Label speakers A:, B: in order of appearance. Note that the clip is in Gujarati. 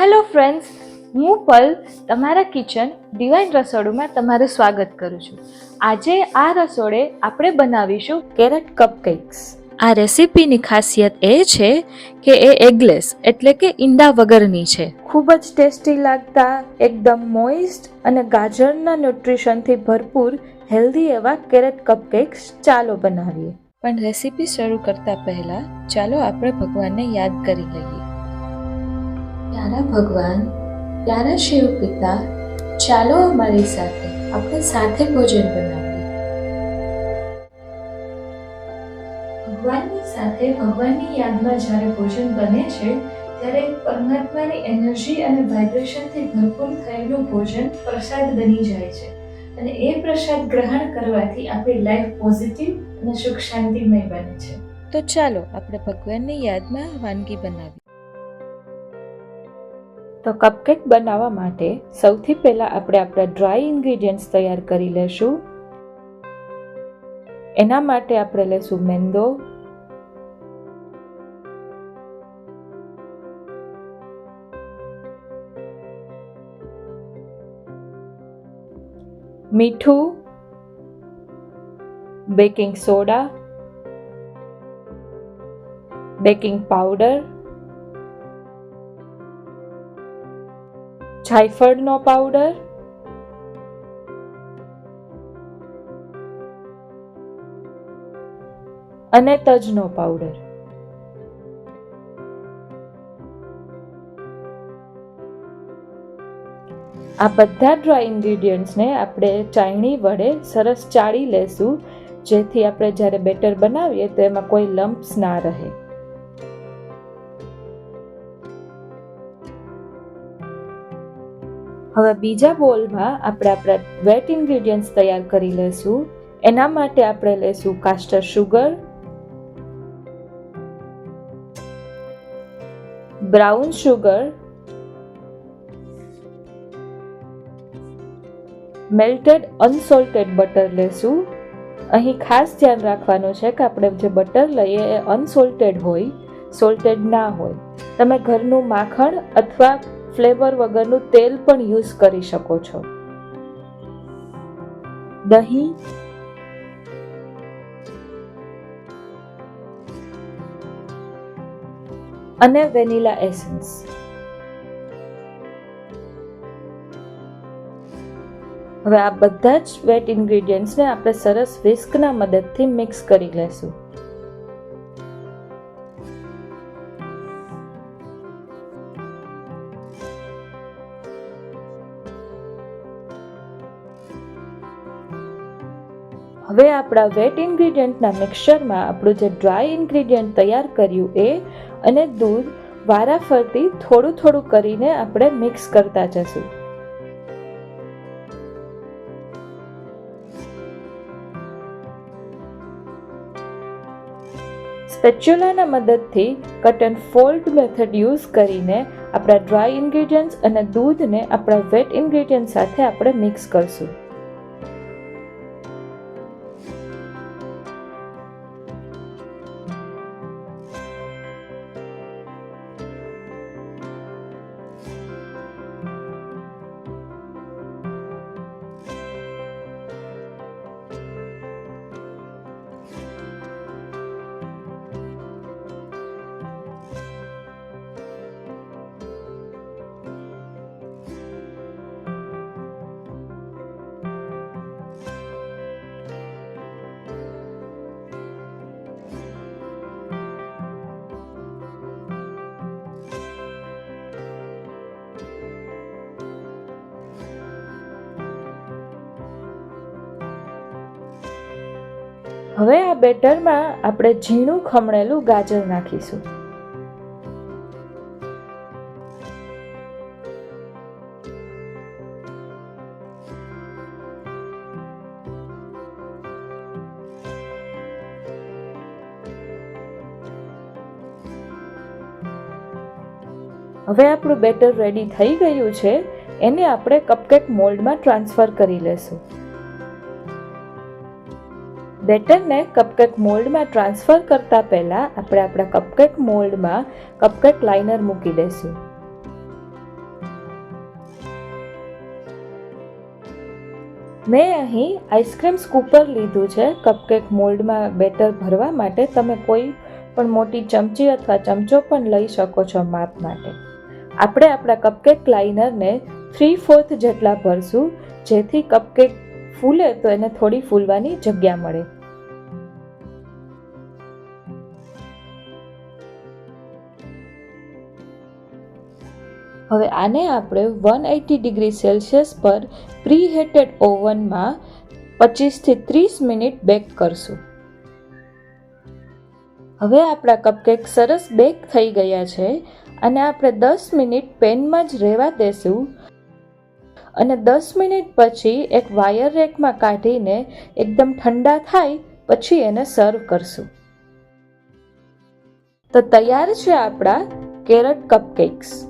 A: હેલો ફ્રેન્ડ્સ હું પલ તમારા કિચન ડિવાઇન રસોડુંમાં તમારું સ્વાગત કરું છું. આજે આ રસોડે આપણે બનાવીશું કેરેટ કપકેક્સ આ રેસીપીની ખાસિયત એ છે કે એ એગલેસ એટલે કે ઈંડા વગરની છે. ખૂબ જ ટેસ્ટી લાગતા, એકદમ મોઇસ્ટ અને ગાજરના ન્યુટ્રિશનથી ભરપૂર હેલ્ધી એવા કેરેટ કપકેક્સ ચાલો બનાવીએ. પણ રેસીપી શરૂ કરતા પહેલા ચાલો આપણે ભગવાનને યાદ કરી લઈએ. પ્યારા ભગવાન પ્યારા શિવ પિતા, ચાલો અમારી સાથે આપણે સાથે ભોજન બનાવીએ. ભગવાનની સાથે ભગવાનની યાદમાં જ્યારે ભોજન બને છે, ત્યારે પરમાત્માની એનર્જી અને વાઇબ્રેશનથી ભરપૂર થયેલું ભોજન પ્રસાદ બની જાય છે. અને એ પ્રસાદ ગ્રહણ કરવાથી આપણી લાઈફ પોઝિટિવ અને સુખ શાંતિમય બને છે. તો ચાલો આપણે ભગવાનની યાદમાં વાનગી બનાવીએ. તો કપકેક બનાવવા માટે સૌથી પહેલાં આપણે આપણા ડ્રાય ઇન્ગ્રીડિયન્ટ્સ તૈયાર કરી લેશું. એના માટે આપણે લેશું મેંદો. મીઠું. Baking soda. Baking powder. જાયફળનો powder અને તજનો પાવડર આ બધા ડ્રાય ઇન્ગ્રીડિયન્ટ્સને આપણે ચાયણી વડે સરસ ચાળી લેશું, જેથી આપણે જ્યારે બેટર બનાવીએ તો એમાં કોઈ લમ્પ્સ ના રહે. હવે બીજા બોલમાં આપણે આપણા વેટ ઇન્ગ્રેડિયન્ટ્સ તૈયાર કરી લેશું એના માટે આપણે લેશું caster sugar brown sugar melted unsalted butter લેશું અહીં ખાસ ધ્યાન રાખવાનું છે કે આપણે જે બટર લઈએ એ અનસોલ્ટેડ હોય સોલ્ટેડ ના હોય. તમે ઘરનું માખણ અથવા ફ્લેવર વગરનું તેલ પણ યુઝ કરી શકો છો. દહીં. અને વેનીલા એસન્સ. હવે આ બધા જ વેટ ઇન્ગ્રીડિયન્ટ્સને આપણે સરસ વિસ્કના મદદથી મિક્સ કરી લેશું. હવે આપણા વેટ ઇન્ગ્રેડિયન્ટના મિક્સરમાં આપણું જે ડ્રાય ઇન્ગ્રેડિયન્ટ તૈયાર કર્યું એ અને દૂધ વારાફરતી થોડું થોડું કરીને આપણે મિક્સ કરતા જશું. સ્પેચ્યુલાના મદદથી cut and fold method use કરીને આપણા ડ્રાય ઇન્ગ્રીડિયન્ટ્સ અને દૂધને આપણા વેટ ઇન્ગ્રેડિયન્ટ સાથે આપણે મિક્સ કરશું. હવે આ બેટરમાં આપણે ઝીણું ખમણેલું ગાજર નાખીશું. હવે આપણું બેટર રેડી થઈ ગયું છે, એને આપણે કપકેક મોલ્ડમાં ટ્રાન્સફર કરી લેશું. બેટરને કપકેક મોલ્ડમાં ટ્રાન્સફર કરતા પહેલા આપણે આપણા કપકેક મોલ્ડમાં કપકેક લાઇનર મૂકી દઈશું. મેં અહીં આઈસ્ક્રીમ સ્કૂપર લીધું છે કપકેક મોલ્ડમાં બેટર ભરવા માટે. તમે કોઈ પણ મોટી ચમચી અથવા ચમચો પણ લઈ શકો છો માપ માટે. આપણે આપણા કપકેક લાઇનરને થ્રી ફોર્થ જેટલા ભરશું, જેથી કપકેક ફૂલે તો એને થોડી ફૂલવાની જગ્યા મળે. હવે આને આપણે વન એટી ડિગ્રી સેલ્સિયસ પર પ્રીહેટેડ ઓવનમાં પચીસથી ત્રીસ મિનિટ બેક કરશું. હવે આપણા કપકેક સરસ બેક થઈ ગયા છે અને આપણે દસ મિનિટ પેનમાં જ રહેવા દેશું અને દસ મિનિટ પછી એક વાયર રેકમાં કાઢીને એકદમ ઠંડા થાય પછી એને સર્વ કરશું. તો તૈયાર છે આપણા કેરટ કપકેક્સ